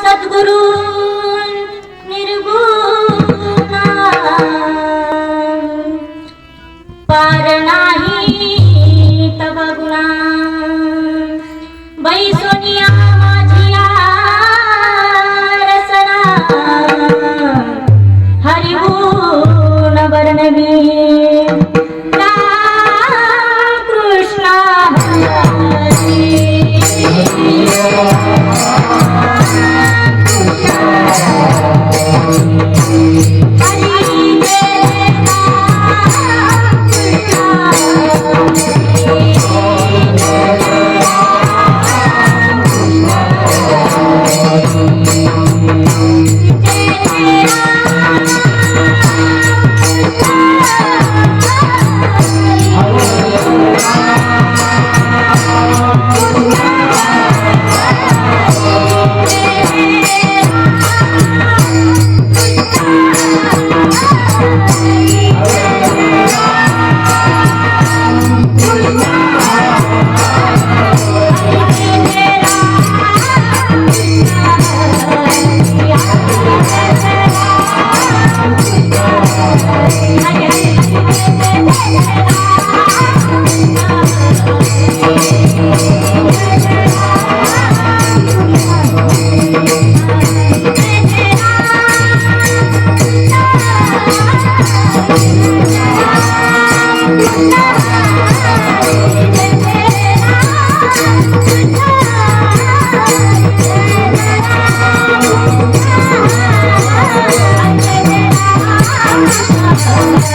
सद्गुरु निर्गुणा। पार नाही तव गुणा बैसोनिया माझिया रसना। हरिगुण वर्णवी Thank.